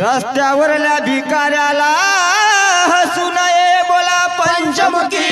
रस्त्यावरल्या भिकाऱ्याला हसू नये बोला पंचमुखी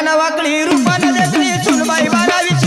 બનાવવા ક્લીર ઉપર સુનબાઈ બનાવી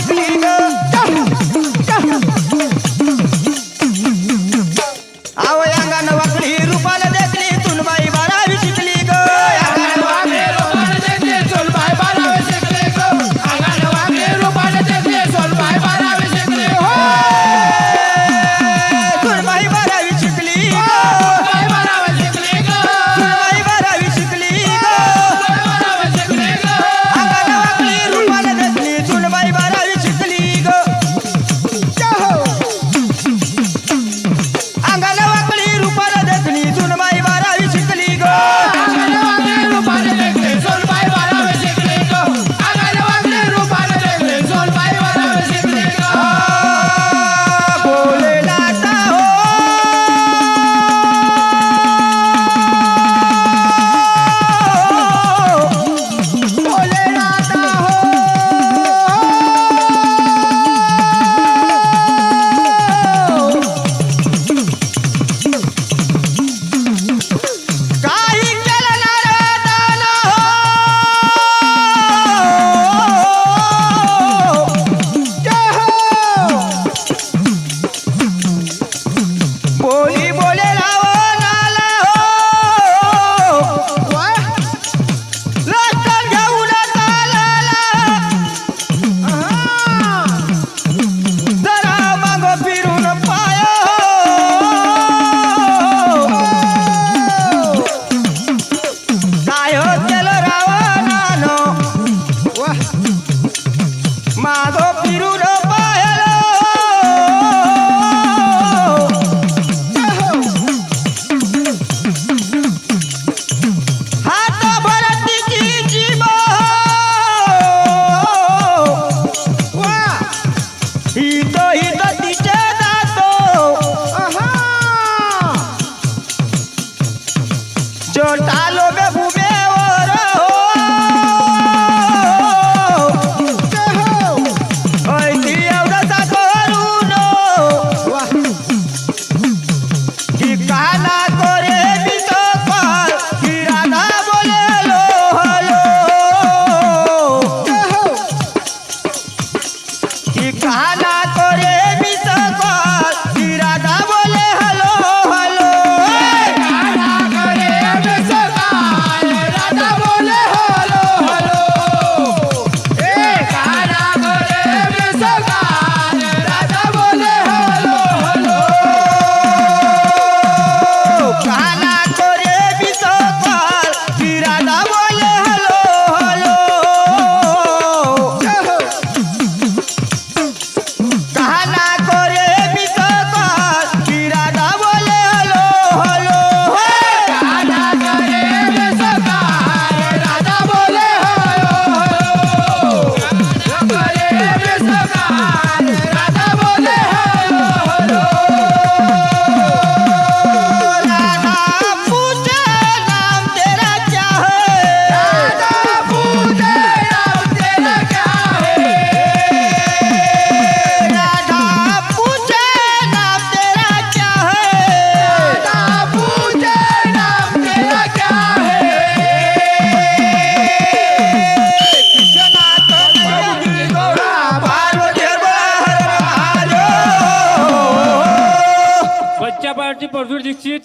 मधुर दीक्षित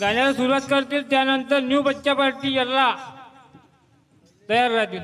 गाण्याला सुरुवात करतील त्यानंतर न्यू बच्चा पार्टी याला तयार राहतील.